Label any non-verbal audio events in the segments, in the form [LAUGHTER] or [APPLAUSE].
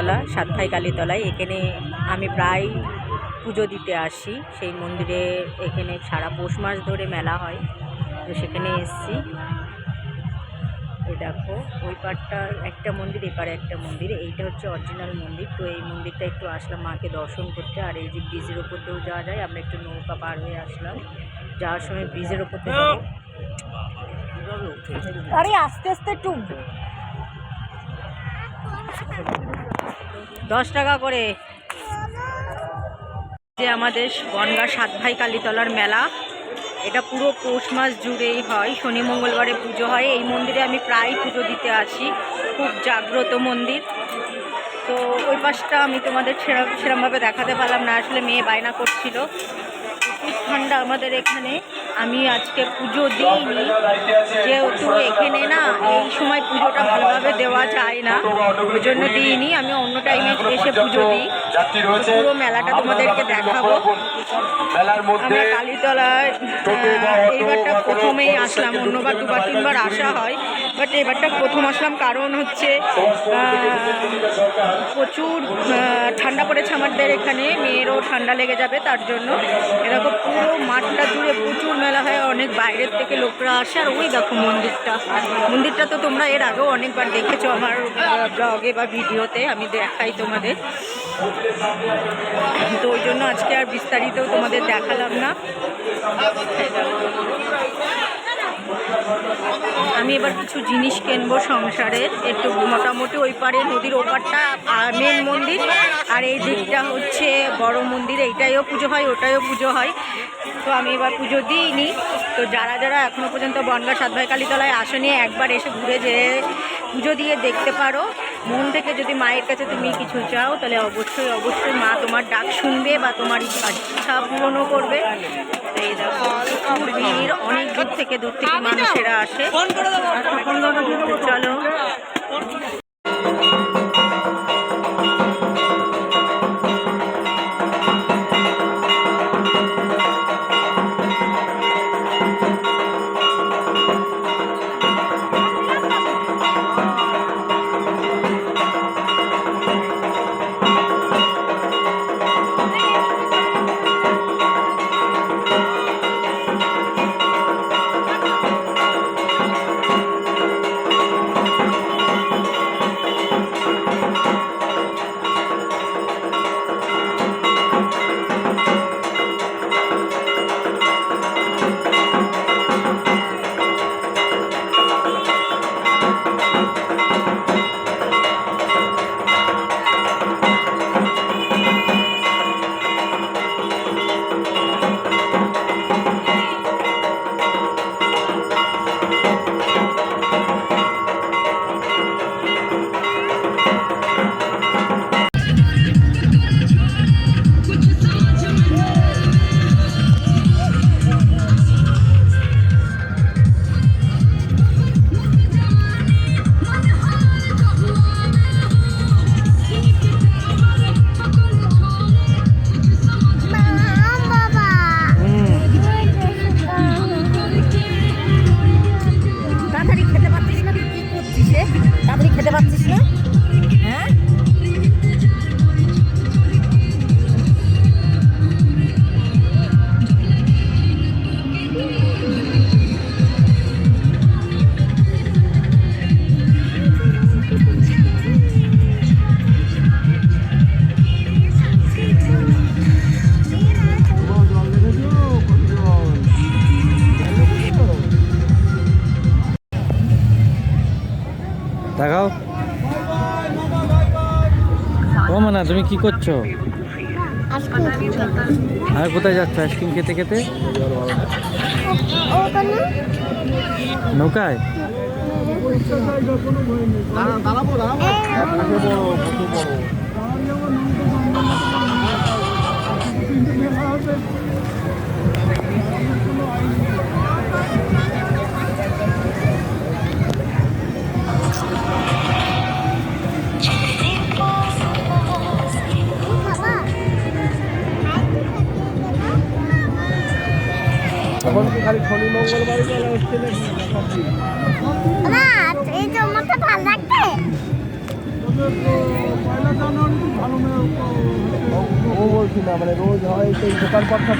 কালীতলা সাতভাই কালীতলায় এখানে আমি প্রায় পুজো দিতে আসি। সেই মন্দিরে এখানে সারা পৌষ মাস ধরে মেলা হয়। তো সেখানে এসছি। এই দেখো ওই পারটা একটা মন্দির এপারে একটা মন্দির। এইটা হচ্ছে অরিজিনাল মন্দির। তো এই মন্দিরটা একটু আসলাম মাকে দর্শন করতে। আর এই যে ব্রিজের ওপর দিয়েও যাওয়া যায়। আমরা একটু নৌকা পার হয়ে আসলাম। যাওয়ার সময় ব্রিজের ওপর দিয়ে যাব। আরে আস্তে আস্তে একটু দশ টাকা করে। যে আমাদের বনগা সাত ভাই কালীতলার মেলা, এটা পুরো পৌষ মাস জুড়েই হয়, শনি মঙ্গলবারে পুজো হয়। এই মন্দিরে আমি প্রায় পুজো দিতে আসি, খুব জাগ্রত মন্দির। তো ওই পাশটা আমি তোমাদের সেরম সেরমভাবে দেখাতে পারলাম না, আসলে মেয়ে বায়না করছিল। খুব ঠান্ডা আমাদের এখানে। আমি আজকে পুজো দিইনি, যেহেতু এখানে না এই সময় পুজোটা ভালোভাবে দেওয়া যায় না ওই জন্য দিইনি, আমি অন্য টাইমে এসে পুজো দিই। পুরো মেলাটা তোমাদেরকে দেখাবো। আমরা কালীতলায় এইবারটা প্রথমেই আসলাম, অন্যবার দুবার, তিনবার আসা হয়। বাট এবারটা প্রথম আসলাম, কারণ হচ্ছে প্রচুর ঠান্ডা পড়েছে আমাদের এখানে, মেয়েরও ঠান্ডা লেগে যাবে তার জন্য। এরকম পুরো মাঠটা জুড়ে প্রচুর মেলা হয়, অনেক বাইরের থেকে লোকরা আসে, আর ওই দেখো মন্দিরটা। মন্দিরটা তো তোমরা এর আগেও অনেকবার দেখেছ আমার ব্লগে বা ভিডিওতে, আমি দেখাই তোমাদের। তো ওই জন্য আজকে আর বিস্তারিত তোমাদের দেখালাম না। আমি এবার কিছু জিনিস কিনবো সংসারের। একটু মোটামুটি ওই পারে নদীর ওপারটা মেন মন্দির। আর এই দিকটা হচ্ছে বড় মন্দির এইটাইও পুজো হয় ওটাইও পুজো হয়। তো আমি এবার পুজো দিইনি। তো যারা যারা এখনও পর্যন্ত বনগা সাতভাই কালীতলায় আসেনি একবার এসে ঘুরে যে পুজো দিয়ে দেখতে পারো। মন থেকে যদি মায়ের কাছে তুমি কিছু চাও তাহলে অবশ্যই অবশ্যই মা তোমার ডাক শুনবে বা তোমার ইচ্ছা পূরণও করবে। এই দেখো ভিড় অনেক দূর থেকে দূর থেকে মানুষেরা আসে। চলো। কি করছ? আর কোথায় যাচ্ছ? আইসক্রিম খেতে খেতে? নৌকায়? না ভালো মানে রোজ হয় সেই দোকান কথা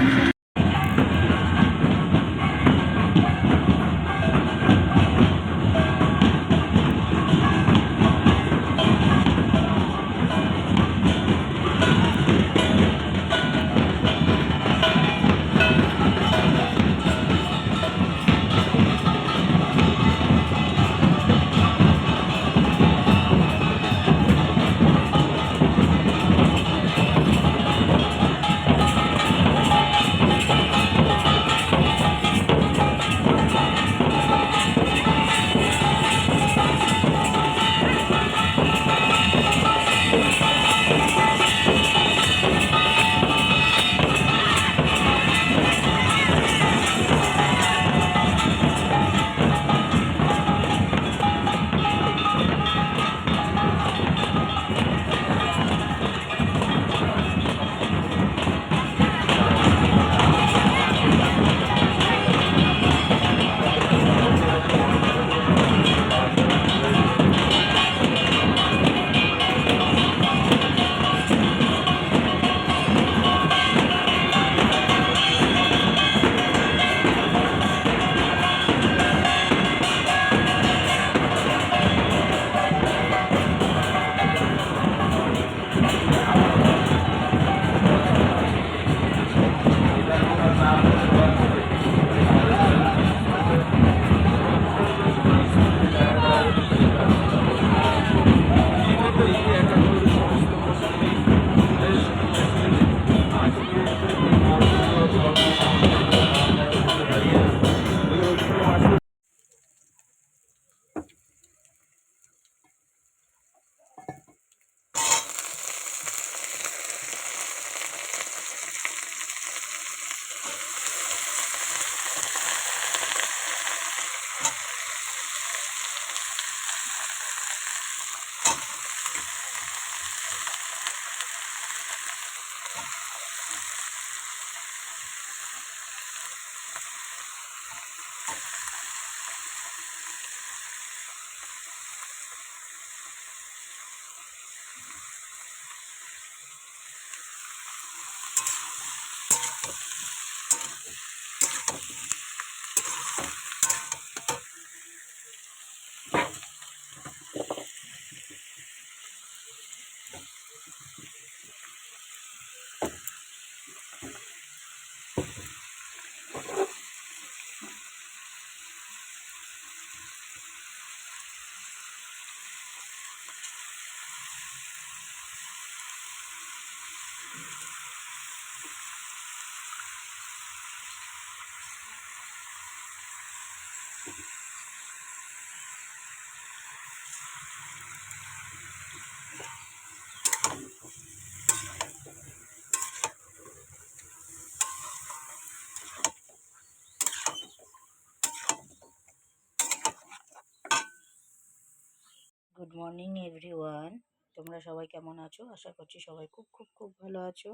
গুড মর্নিং এভরিওয়ান তোমরা সবাই কেমন আছো? আশা করছি সবাই খুব খুব খুব ভালো আছো।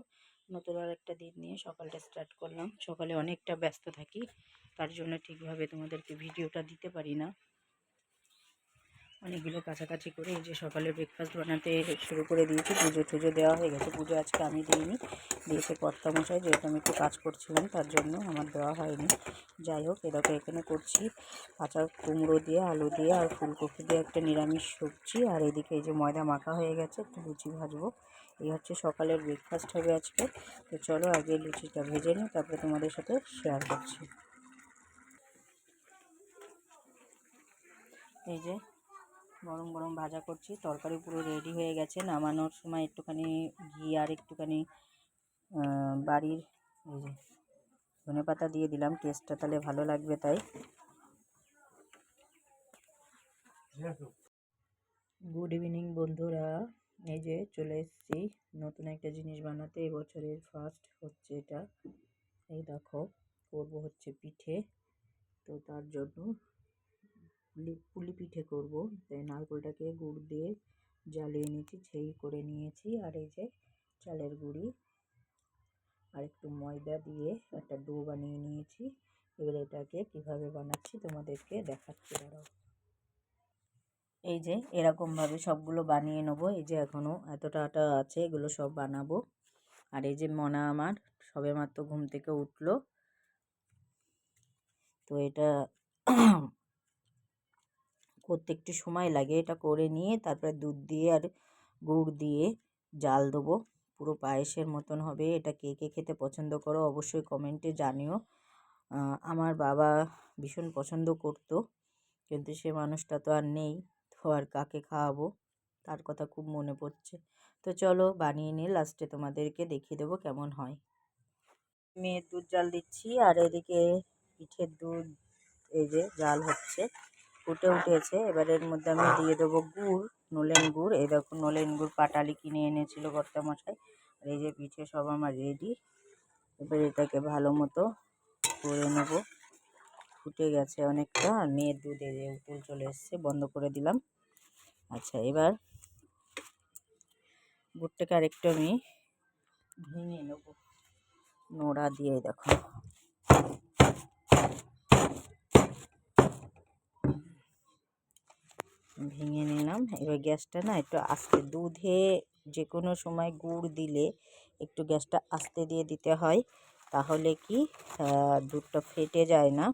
নতুন আর একটা দিন নিয়ে সকালটা স্টার্ট করলাম। সকালে অনেকটা ব্যস্ত থাকি, তার জন্য ঠিকভাবে তোমাদেরকে ভিডিওটা দিতে পারি না। অনেকগুলো কাছাকাছি করে এই যে সকালে ব্রেকফাস্ট বানাতে শুরু করে দিয়েছি। পুজো টুজো দেওয়া হয়ে গেছে। পুজো আজকে আমি দিইনি। দিয়েছে কর্তামশাই যেহেতু আমি একটু কাজ করছিলাম, তার জন্য আমার দেওয়া হয়নি। যাই হোক এরকম এখানে করছি কাঁচা কুমড়ো দিয়ে, আলু দিয়ে আর ফুলকপি দিয়ে একটা নিরামিষ সবজি। আর এদিকে এই যে ময়দা মাখা হয়ে গেছে, একটু লুচি ভাজবো। এই হচ্ছে সকালের ব্রেকফাস্ট হবে আজকে। তো চলো আগে লুচিটা ভেজে নিই, তারপরে তোমাদের সাথে শেয়ার করছি। এই যে গরম গরম ভাজা করছি। তরকারি পুরো রেডি হয়ে গেছে। নামানোর সময় একটুখানি ঘি আর একটুখানি বাড়ির ধনে পাতা দিয়ে দিলাম। টেস্টটা তাহলে ভালো লাগবে তাই। গুড ইভিনিং বন্ধুরা। এই যে চলে এসেছি নতুন একটা জিনিস বানাতে। এবছরের ফার্স্ট হচ্ছে এটা। এই দেখো, করব হচ্ছে পিঠে। তো তার জন্য পুলি পুলি পিঠে করব। তাই নারকোলটাকে গুড় দিয়ে জ্বালিয়ে নিয়েছি সেই করে নিয়েছি। আর এই যে চালের গুঁড়ি আর একটু ময়দা দিয়ে একটা ডো বানিয়ে নিয়েছি। এবার এটাকে কীভাবে বানাচ্ছি তোমাদেরকে দেখাচ্ছি, দাঁড়াও। এই যে এরকমভাবে সবগুলো বানিয়ে নেব। এই যে এখনও এতটা আটা আছে, এগুলো সব বানাবো। আর এই যে মনা আমার সবেমাত্র ঘুম থেকে উঠল। তো এটা করতে একটু সময় লাগে, এটা করে নিয়ে তারপরে দুধ দিয়ে আর গুড় দিয়ে জাল দেবো। পুরো পায়েসের মতন হবে। এটা কে কে খেতে পছন্দ করো অবশ্যই কমেন্টে জানিও। আমার বাবা ভীষণ পছন্দ করতো, কিন্তু সে মানুষটা তো আর নেই, তো আর কাকে খাওয়াবো? তার কথা খুব মনে পড়ছে। তো চলো বানিয়ে নিয়ে লাস্টে তোমাদেরকে দেখিয়ে দেবো কেমন হয়। মেয়ের দুধ জাল দিচ্ছি, আর এদিকে পিঠের দুধ, এই যে জাল হচ্ছে। ফুটে উঠেছে। এবার এর মধ্যে আমি দিয়ে দেবো গুড়, নলেন গুড়। এই দেখো, নলেন গুড় পাটালি কিনে এনেছিল কর্তামশাই। আর এই যে পিঠে সব আমার রেডি এবার এটাকে ভালো মতো করে নেব। ফুটে গেছে অনেকটা। আর মেয়ের দুধ যে উতুল চলে এসছে, বন্ধ করে দিলাম। আচ্ছা এবার গুড়টাকে আরেকটু আমি ভেঙে নেব। নোড়া দিয়ে দেখো। ভেঙে নিলাম। এবার গ্যাসটা না একটু আস্তে, দুধে যে কোনো সময় গুড় দিলে একটু গ্যাসটা আস্তে দিয়ে দিতে হয়, তাহলে কি দুধটা ফেটে যায় না।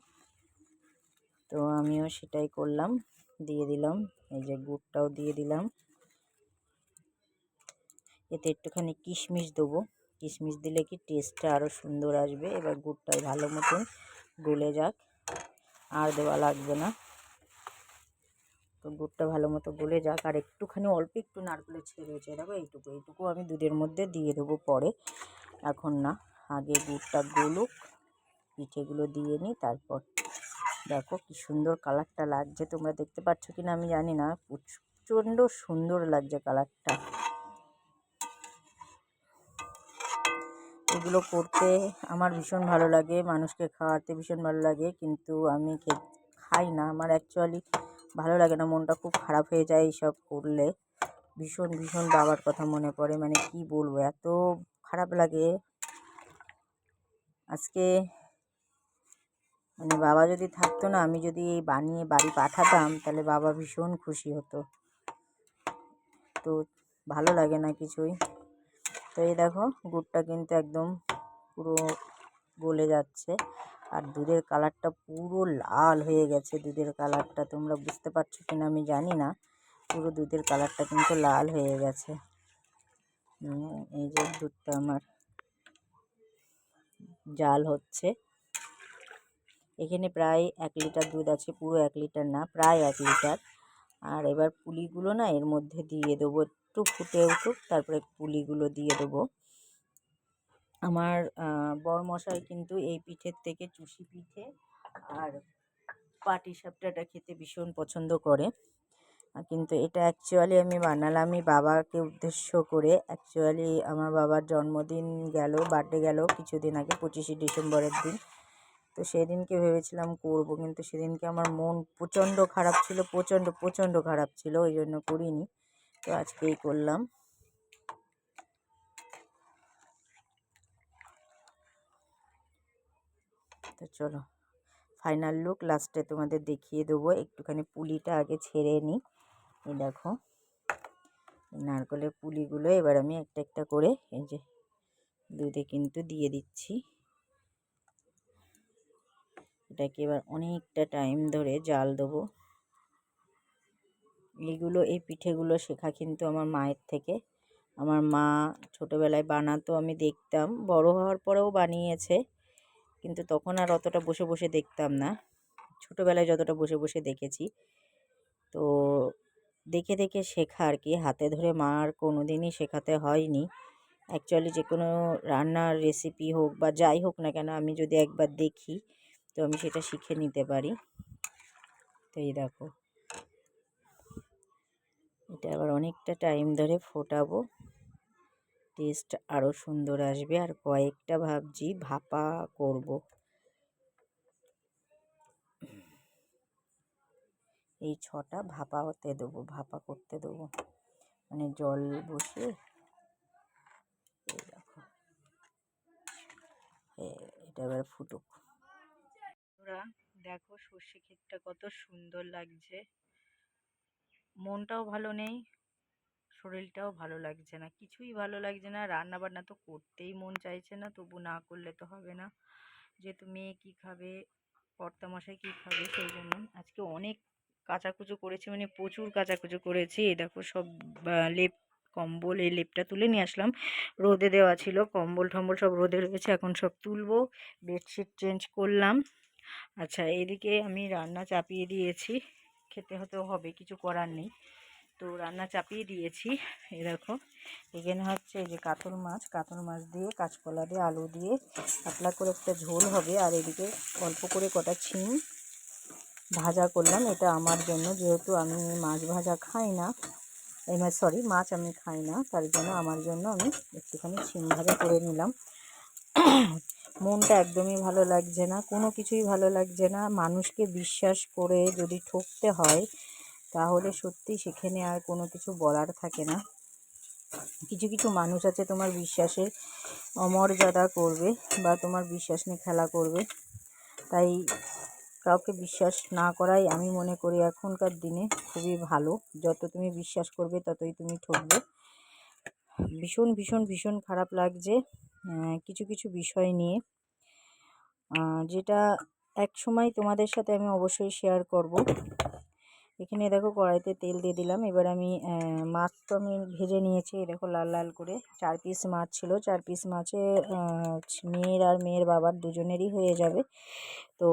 তো আমিও সেটাই করলাম, দিয়ে দিলাম, এই যে গুড়টাও দিয়ে দিলাম। এতে একটুখানি কিশমিশ দেবো। কিশমিশ দিলে কি টেস্টটা আরও সুন্দর আসবে। এবার গুড়টা ভালো মতন গলে যাক, আর দেওয়া লাগবে না। তো গুড়টা ভালো মতো গলে যাক, আর একটুখানি, অল্প একটু নারকেলের ছেড়েছে দেখো এইটুকু এইটুকু আমি দুধের মধ্যে দিয়ে দেবো পরে। এখন না, আগে গুড়টা গলুক, পিঠেগুলো দিয়ে নিই, তারপর দেখো কি সুন্দর কালারটা লাগছে। তোমরা দেখতে পাচ্ছ কি না আমি জানি না, প্রচণ্ড সুন্দর লাগছে কালারটা। এগুলো করতে আমার ভীষণ ভালো লাগে, মানুষকে খাওয়াতে ভীষণ ভালো লাগে, কিন্তু আমি খাই না। আমার অ্যাকচুয়ালি ভালো লাগে না, মনটা খুব খারাপ হয়ে যায় এইসব করলে। ভীষণ ভীষণ বাবার কথা মনে পড়ে মানে কি বলব, এত খারাপ লাগে। আজকে মানে বাবা যদি থাকতো না, আমি যদি এই বানিয়ে বাড়ি পাঠাতাম, তাহলে বাবা ভীষণ খুশি হতো। তো ভালো লাগে না কিছুই। তো এই দেখো, গুড়টা কিন্তু একদম পুরো গলে যাচ্ছে। আর দুধের কালারটা পুরো লাল হয়ে গেছে দুধের কালারটা। তোমরা বুঝতে পারছ কিনা আমি জানি না। পুরো দুধের কালারটা কিন্তু লাল হয়ে গেছে। এই যে দুধটা আমার জাল হচ্ছে। এখানে প্রায় এক লিটার দুধ আছে, পুরো এক লিটার না, প্রায় এক লিটার। আর এবার পুলিগুলো না এর মধ্যে দিয়ে দেবো, একটু ফুটে উঠুক, তারপরে পুলিগুলো দিয়ে দেবো। আমার বরমশাই কিন্তু এই পিঠের থেকে চুষি পিঠে আর পাটি সাপটাটা খেতে ভীষণ পছন্দ করে। কিন্তু এটা অ্যাকচুয়ালি আমি বানালামই বাবাকে উদ্দেশ্য করে। অ্যাকচুয়ালি আমার বাবার জন্মদিন গেল বার্থডে গেল কিছুদিন আগে, পঁচিশে ডিসেম্বরের দিন। তো সেদিনকে ভেবেছিলাম করব, কিন্তু সেদিনকে আমার মন প্রচণ্ড খারাপ ছিল, প্রচণ্ড প্রচণ্ড খারাপ ছিল, ওই জন্য করিনি। তো আজকেই করলাম। তো চলো ফাইনাল লুক লাস্টে তোমাদের দেখিয়ে দেবো। একটুখানি পুলিটা আগে ছেড়ে নিই। এই দেখো নারকেলের পুলিগুলো এবার আমি একটা একটা করে এই যে দুধে কিন্তু দিয়ে দিচ্ছি। এটাকে এবার অনেকটা টাইম ধরে জাল দেবো। এইগুলো, এই পিঠেগুলো শেখা কিন্তু আমার মায়ের থেকে। আমার মা ছোটোবেলায় বানাতো আমি দেখতাম। বড় হওয়ার পরেও বানিয়েছে। কিন্তু তখন আর অতটা বসে বসে দেখতাম না। ছোটোবেলায় যতটা বসে বসে দেখেছি। তো দেখে দেখে শেখা আর কি, হাতে ধরে মার কোনো দিনই শেখাতে হয়নি। অ্যাকচুয়ালি যে কোনো রান্নার রেসিপি হোক বা যাই হোক না কেন, আমি যদি একবার দেখি, তো আমি সেটা শিখে নিতে পারি। তো এই দেখো। এটা আবার অনেকটা টাইম ধরে ফোটাবো। টেস্ট আরও সুন্দর আসবে। আর কয়েকটা ভাবছি ভাপা করব। এই ছটা ভাপা হতে দেবো, ভাপা করতে দেবো। মানে জল বসিয়ে এটা এবার ফুটুক। ওরা দেখো সর্ষে ক্ষেতটা কত সুন্দর লাগছে। মনটাও ভালো নেই। শরীরটাও ভালো লাগছে না। কিছুই ভালো লাগছে না। রান্না বান্না তো করতেই মন চাইছে না, তবু না করলে তো হবে না। যেহেতু মেয়ে কী খাবে, কর্তামশাই কী খাবে, সেই জন্য আজকে অনেক কাচাকুচো করেছি মানে প্রচুর কাচাকুচো করেছি। এই দেখো সব লেপ, কম্বল, এই লেপটা তুলে নিয়ে আসলাম। রোদে দেওয়া ছিল, কম্বল টম্বল সব রোদে রয়েছে, এখন সব তুলবো। বেডশিট চেঞ্জ করলাম। আচ্ছা এদিকে আমি রান্না চাপিয়ে দিয়েছি। খেতে হতেও হবে, কিছু করার নেই। তো রান্না চাপিয়ে দিয়েছি দেখো। এখানে হচ্ছে এই যে কাতল মাছ কাতল মাছ দিয়ে কাঁচকলা দিয়ে আলু দিয়ে পাতলা করে একটা ঝোল হবে। আর এদিকে অল্প করে কটা ছিম ভাজা করলাম, এটা আমার জন্য। যেহেতু আমি মাছ ভাজা খাই না, এই মাছ সরি মাছ আমি খাই না, তার জন্য আমার জন্য আমি একটুখানি ছিম ভাজা করে নিলাম। মনটা একদমই ভালো লাগছে না, কোনো কিছুই ভালো লাগছে না। মানুষকে বিশ্বাস করে যদি ঠকতে হয় তাহলে সত্যি সেখানে আর কোনো কিছু বলার থাকে না। কিছু কিছু মানুষ আছে তোমার বিশ্বাসের অমর্যাদা করবে বা তোমার বিশ্বাস নিয়ে খেলা করবে। তাই কাউকে বিশ্বাস না করাই আমি মনে করি এখনকার দিনে খুবই ভালো। যত তুমি বিশ্বাস করবে ততই তুমি ঠকবে। ভীষণ ভীষণ ভীষণ খারাপ লাগছে কিছু কিছু বিষয় নিয়ে। যেটা এক সময় তোমাদের সাথে আমি অবশ্যই শেয়ার করব। এখানে দেখো কড়াইতে তেল দিয়ে দিলাম। এবার আমি মাছ তো আমি ভেজে নিয়েছি দেখো লাল লাল করে। চার পিস মাছ ছিল। চার পিস মাছে মেয়ের আর মেয়ের বাবার দুজনেরই হয়ে যাবে। তো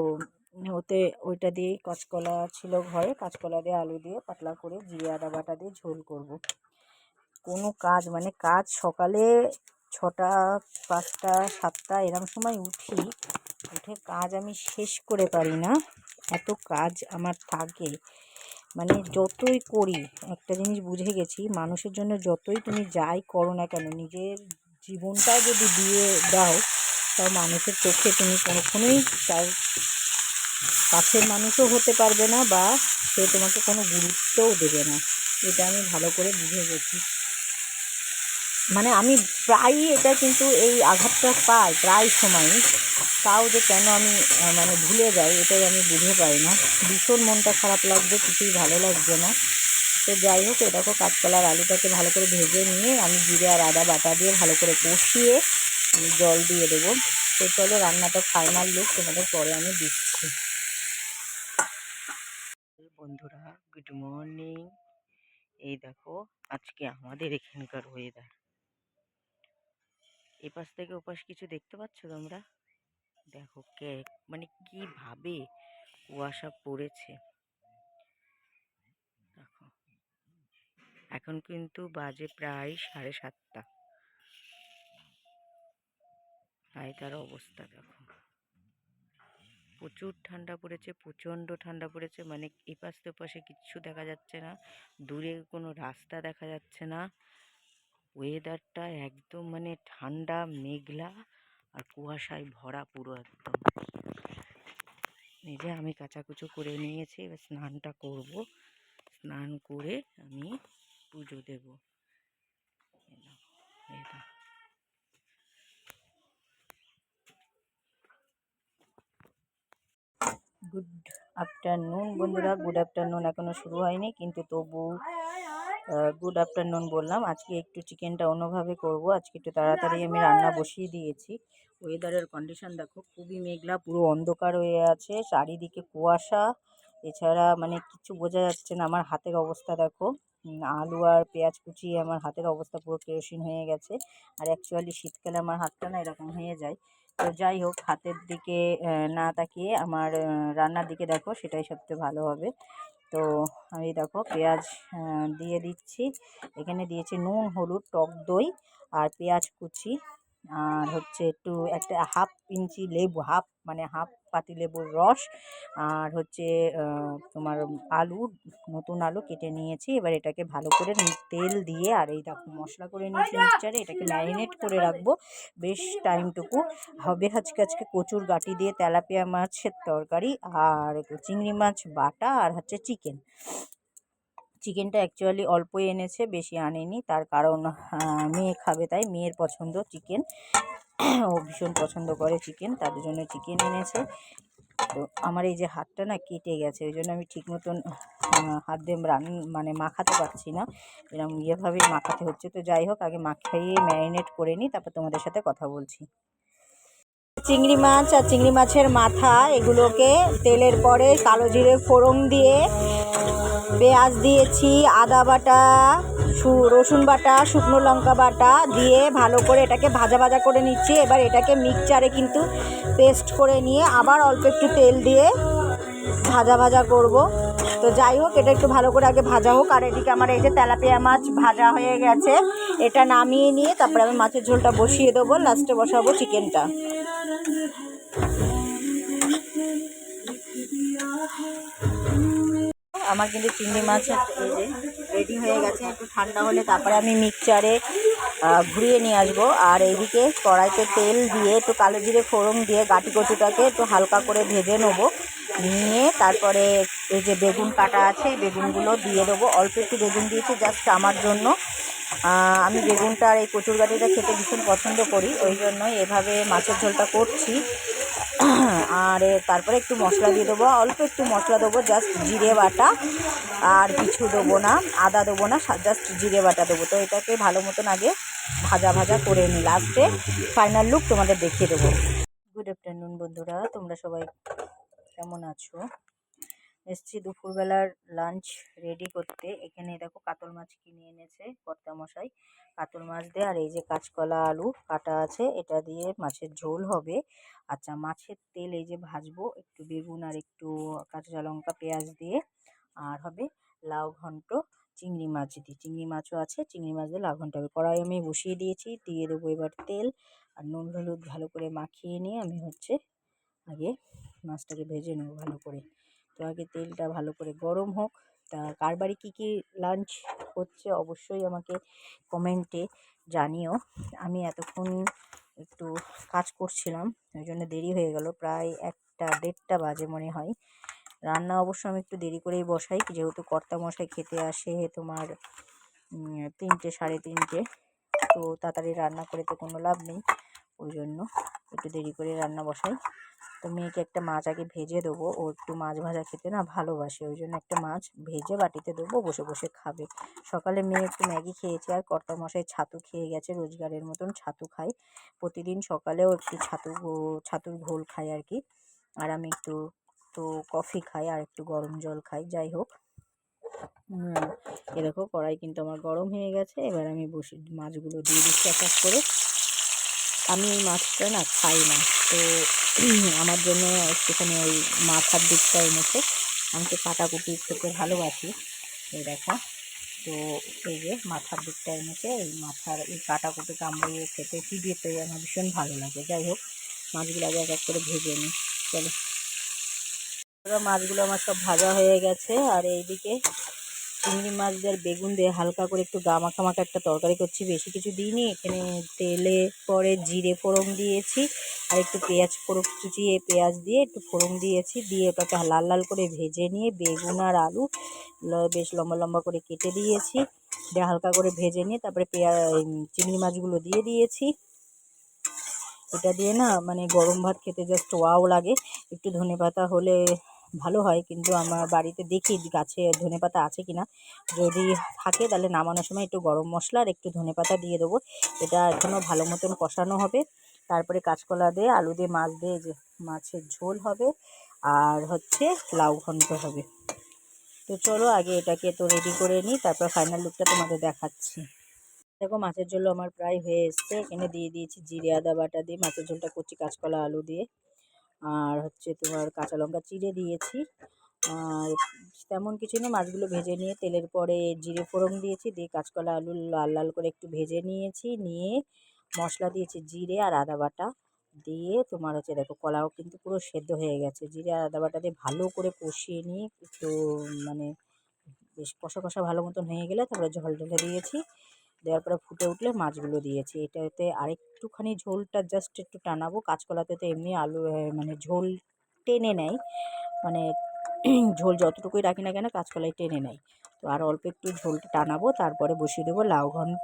ওতে ওইটা দিয়ে কাঁচকলা ছিল ঘরে। কাঁচকলা দিয়ে আলু দিয়ে পাতলা করে জিরে, আদা বাটা দিয়ে ঝোল করব। কোনো কাজ মানে কাজ সকালে ছটা, পাঁচটা, সাতটা এরম সময় উঠি, উঠে কাজ আমি শেষ করে পারি না। এত কাজ আমার থাকে। মানে যতই করি, একটা জিনিস বুঝে গেছি, মানুষের জন্য যতই তুমি যাই করো না কেন, নিজের জীবনটা যদি দিয়ে দাও, তাও মানুষের চোখে তুমি কোনোক্ষণই তার কাছের মানুষও হতে পারবে না বা সে তোমাকে কোনো গুরুত্বও দেবে না। এটা আমি ভালো করে বুঝে গেছি। মানে আমি প্রায়ই এটা কিন্তু এই আঘাতটা পাই, প্রায় সময়ই। তাও যে কেন আমি মানে ভুলে যাই, এটাই আমি বুঝে পাই না। ভীষণ মনটা খারাপ লাগছে, কিছুই ভালো লাগছে না। তো যাই হোক, এ দেখো কাঁচকলার আলুটাকে ভালো করে ভেজে নিয়ে আমি জিরে আর আদা বাটা দিয়ে ভালো করে কষিয়ে জল দিয়ে দেবো। তো চলো রান্নাটা ফাইনাল লুক তোমাদের পরে আমি দিচ্ছি। বন্ধুরা গুড মর্নিং এই দেখো, আজকে আমাদের এখানকার ওয়েদার এপাশ থেকে ওপাশ কিছু দেখতে পাচ্ছ তোমরা? দেখো কে মানে কীভাবে কুয়াশা পড়েছে। দেখো, এখন কিন্তু বাজে প্রায় সাড়ে সাতটা। তাই তার অবস্থা, দেখো। প্রচুর ঠান্ডা পড়েছে, প্রচণ্ড ঠান্ডা পড়েছে মানে এপাশ থেকে ওপাশে কিচ্ছু দেখা যাচ্ছে না। দূরে কোনো রাস্তা দেখা যাচ্ছে না। ওয়েদারটা একদম মানে ঠান্ডা, মেঘলা আর কুয়াশায় ভরা পুরো একদম। এই যে আমি কাচাকুচো করে নিয়েছি, এবার স্নানটা করব। স্নান করে আমি পুজো দেব। গুড আফটারনুন বন্ধুরা গুড আফটারনুন এখনও শুরু হয়নি, কিন্তু তবু গুড আফটারনুন বললাম। আজকে একটু চিকেনটা অন্যভাবে করব। আজকে একটু তাড়াতাড়ি আমি রান্না বসিয়ে দিয়েছি। ওয়েদারের কন্ডিশন দেখো খুবই মেঘলা পুরো অন্ধকার হয়ে আছে চারিদিকে কুয়াশা। এছাড়া মানে কিছু বোঝা যাচ্ছে না আমার হাতের অবস্থা দেখো। আলু আর পেঁয়াজ কুচিয়ে আমার হাতের অবস্থা পুরো কেরোসিন হয়ে গেছে। আর অ্যাকচুয়ালি শীতকালে আমার হাতটা না এরকম হয়ে যায়। তো যাই হোক হাতের দিকে না তাকিয়ে আমার রান্নার দিকে দেখো সেটাই সবচেয়ে ভালো হবে। তো আমি দেখো পেঁয়াজ দিয়ে দিচ্ছি। এখানে দিয়েছি নুন, হলুদ, টক দই আর পেঁয়াজ কুচি। আর হচ্ছে একটু একটা হাফ ইঞ্চি লেবু, হাফ মানে হাফ পাতি লেবুর রস আর হচ্ছে তোমার আলু, নতুন আলু কেটে নিয়েছি। এবার এটাকে ভালো করে তেল দিয়ে আর এই দেখো মশলা করে নিয়েছি মিক্সচারে, এটাকে ম্যারিনেট করে রাখব। বেশ টাইমটুকু। হবে আজকে আজকে কচুর গাটি দিয়ে তেলাপিয়া মাছের তরকারি আর চিংড়ি মাছ, বাটা আর হচ্ছে চিকেন। চিকেনটা অ্যাকচুয়ালি অল্পই এনেছে, বেশি আনেনি। তার কারণ মেয়ে খাবে, তাই মেয়ের পছন্দ চিকেন ও ভীষণ পছন্দ করে চিকেন তার জন্য চিকেন এনেছে। তো আমার এই যে হাতটা না কেটে গেছে, ওই জন্য আমি ঠিক মতন হাত দিয়ে রান মানে মাখাতে পারছি না। এরকম ইয়েভাবেই মাখাতে হচ্ছে। তো যাই হোক, আগে মাখাইয়ে ম্যারিনেট করে নিই, তারপর তোমাদের সাথে কথা বলছি। চিংড়ি মাছ আর চিংড়ি মাছের মাথা, এগুলোকে তেলের পরে কালো জিরে ফোড়ন দিয়ে পেঁয়াজ দিয়েছি, আদা বাটা রসুন বাটা, শুকনো লঙ্কা বাটা দিয়ে ভালো করে এটাকে ভাজা ভাজা করে নিচ্ছি। এবার এটাকে মিক্সচারে কিন্তু পেস্ট করে নিয়ে আবার অল্প একটু তেল দিয়ে ভাজা ভাজা করব। তো যাই হোক, এটা একটু ভালো করে আগে ভাজা হোক। আর এদিকে আমার এই যে তেলাপিয়া মাছ ভাজা হয়ে গেছে, এটা নামিয়ে নিয়ে তারপরে আমি মাছের ঝোলটা বসিয়ে দেবো। লাস্টে বসাবো চিকেনটা। আমার কিন্তু চিংড়ি মাছ রেডি হয়ে গেছে, একটু ঠান্ডা হলে তারপরে আমি মিক্সচারে ঘুরিয়ে নিয়ে আসব। আর এইদিকে কড়াইতে তেল দিয়ে, একটু কালো জিরে ফোড়ন দিয়ে গাটি কচুটাকে একটু হালকা করে ভেজে নেব। নিয়ে তারপরে এই যে বেগুন কাটা আছে বেগুনগুলো দিয়ে দেবো। অল্প একটু বেগুন দিয়েছি জাস্ট আমার জন্য। আমি বেগুনটা আর এই কচুর গাটিটা খেতে ভীষণ পছন্দ করি, ওই জন্যই এভাবে মাছের ঝোলটা করছি। আর তারপরে একটু মশলা দিয়ে দেবো। অল্প একটু মশলা দেবো জাস্ট জিরে বাটা। আর কিছু দেবো না, আদা দেবো না জাস্ট জিরে বাটা দেবো। তো এটাকে ভালো মতন আগে ভাজা ভাজা করে নিই। লাস্টে ফাইনাল লুক তোমাদের দেখিয়ে দেবো। গুড আফটারনুন বন্ধুরা, তোমরা সবাই কেমন আছো? এসছি দুপুরবেলার লাঞ্চ রেডি করতে। এখানে দেখো কাতল মাছ কিনে এনেছে মশাই কাতল মাছ দিয়ে আর এই যে কাঁচকলা, আলু কাটা আছে। এটা দিয়ে মাছের ঝোল হবে। আচ্ছা মাছের তেল এই যে ভাজবো, একটু বেগুন আর একটু কাঁচা লঙ্কা, পেঁয়াজ দিয়ে। আর হবে লাউ ঘন্ট, চিংড়ি মাছ দিয়ে। চিংড়ি মাছও আছে, চিংড়ি মাছ দিয়ে লাউ ঘন্ট হবে। কড়াই আমি বসিয়ে দিয়েছি, দিয়ে দেবো এবার তেল। আর নুন, হলুদ ভালো করে মাখিয়ে নিয়ে আমি হচ্ছে আগে মাছটাকে ভেজে নেব ভালো করে। তো আগে তেলটা ভালো করে গরম হোক। তা কার বাড়ি কী কী লাঞ্চ হচ্ছে অবশ্যই আমাকে কমেন্টে জানিও। আমি এতক্ষণ একটু কাজ করছিলাম, ওই জন্য দেরি হয়ে গেল, প্রায় একটা দেড়টা বাজে মনে হয়। রান্না অবশ্য আমি একটু দেরি করেই বসাই, যেহেতু কর্তা মশাই খেতে আসে তোমার তিনটে, সাড়ে তিনটে, তো তাড়াতাড়ি রান্না করে তো কোনো লাভ নেই। ওই জন্য একটু দেরি করে রান্না বসাই। তো মেয়েকে একটা মাছ আগে ভেজে দেবো। ও একটু মাছ ভাজা খেতে না ভালোবাসে, ওই জন্য একটা মাছ ভেজে বাটিতে দেবো, বসে বসে খাবে। সকালে মেয়ে একটু ম্যাগি খেয়েছে আর কর্তামশাই ছাতু খেয়ে গেছে, রোজগারের মতন ছাতু খাই প্রতিদিন সকালেও একটু ছাতু ছাতুর ঘোল খাই আর কি। আর আমি একটু তো কফি খাই আর একটু গরম জল খাই, যাই হোক। এ দেখো কড়াই কিন্তু আমার গরম হয়ে গেছে, এবার আমি বসে, মাছগুলো দিয়ে দিচ্ছি এক এক করে। আমি মাছটা না খাই না। তো [CLEARS THROAT] আমার জন্য একটুখানি ওই মাথার দিকটা এনেছে। আমি তো কাটাকুটি খেতে ভালোবাসি। এই দেখো। তো এই যে মাথার দিকটা এনেছে, এই মাথার এই কাটাকুটি কামড়িয়ে খেতে চিবিয়েতে আমার ভীষণ ভালো লাগে। যাই হোক, মাছগুলো আগে এক এক করে ভেজে নিই। চলো। মাছগুলো আমার সব ভাজা হয়ে গেছে। আর এইদিকে চিংড়ি মাছ দিয়ে আর বেগুন দিয়ে হালকা করে একটু গা মাখা মাখা একটা তরকারি করছি। বেশি কিছু দিইনি, এখানে তেলে পরে জিরে ফোড়ন দিয়েছি আর একটু পেঁয়াজ ফোড়ন কুচিয়ে পেঁয়াজ দিয়ে একটু ফোড়ন দিয়েছি। দিয়ে ওটাকে লাল লাল করে ভেজে নিয়ে বেগুন আর আলু বেশ লম্বা লম্বা করে কেটে দিয়েছি। দিয়ে হালকা করে ভেজে নিয়ে তারপরে পেঁয়া চিংড়ি মাছগুলো দিয়ে দিয়েছি। এটা দিয়ে না মানে গরম ভাত খেতে জাস্ট ওয়াও লাগে। একটু ধনেপাতা হলে ভালো হয়। কিন্তু আমার বাড়িতে দেখি গাছে ধনেপাতা আছে কিনা। যদি থাকে তাহলে নামানোর সময় একটু গরম মশলা আর একটু ধনেপাতা দিয়ে দেবো। এটা এখনও ভালো মতন কষানো হবে। তারপরে কাঁচকলা দিয়ে, আলু দিয়ে, মাছ দিয়ে যে মাছের ঝোল হবে। আর হচ্ছে লাউ ঘন্ট হবে। তো চলো আগে এটাকে তো রেডি করে নিই, তারপর ফাইনাল লুকটা তোমাদের দেখাচ্ছি। দেখো মাছের ঝোল আমার প্রায় হয়ে এসছে। এখানে দিয়ে দিয়েছি জিরে, আদা বাটা দিয়ে, মাছের ঝোলটা করছি কাঁচকলা, আলু দিয়ে। আর হচ্ছে তোমার কাঁচা লঙ্কা চিড়ে দিয়েছি। আর তেমন কিছু না, মাছগুলো ভেজে নিয়ে তেলের পরে জিরে ফোড়ন দিয়েছি, দিয়ে কাঁচকলা আলু লাল লাল করে একটু ভেজে নিয়েছি, নিয়ে মশলা দিয়েছি জিরে আর আদা বাটা। দিয়ে তোমার হচ্ছে দেখো কলাও কিন্তু পুরো সেদ্ধ হয়ে গেছে। জিরে আর আদা বাটা দিয়ে ভালো করে কষিয়ে নিয়ে একটু মানে বেশ কষা কষা ভালো মতন হয়ে গেলে তারপরে জল ঢেলে দিয়েছি। দেওয়ার পরে ফুটে উঠলে মাছগুলো দিয়েছি। এটাতে আরেকটুখানি ঝোলটা জাস্ট একটু টানাবো। কাঁচকলাতে তো এমনি আলু মানে ঝোল টেনে নেয়। মানে [CLEARS THROAT] ঝোল যতটুকুই রাখি না কেন কাঁচকলাই টেনে নেয়। তো আর অল্প একটু ঝোলটা টানাবো, তারপরে বসিয়ে দেবো লাউ ঘন্ট।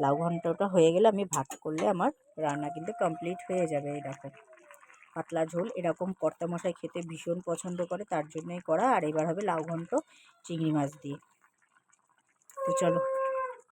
লাউ ঘন্টটা হয়ে গেলে আমি ভাত করলে আমার রান্না কিন্তু কমপ্লিট হয়ে যাবে, এই দেখো। পাতলা ঝোল, এরকম কর্তামশাই খেতে ভীষণ পছন্দ করে, তার জন্যই করা। আর এবার হবে লাউ ঘন্ট, চিংড়ি মাছ দিয়ে। তো চলো।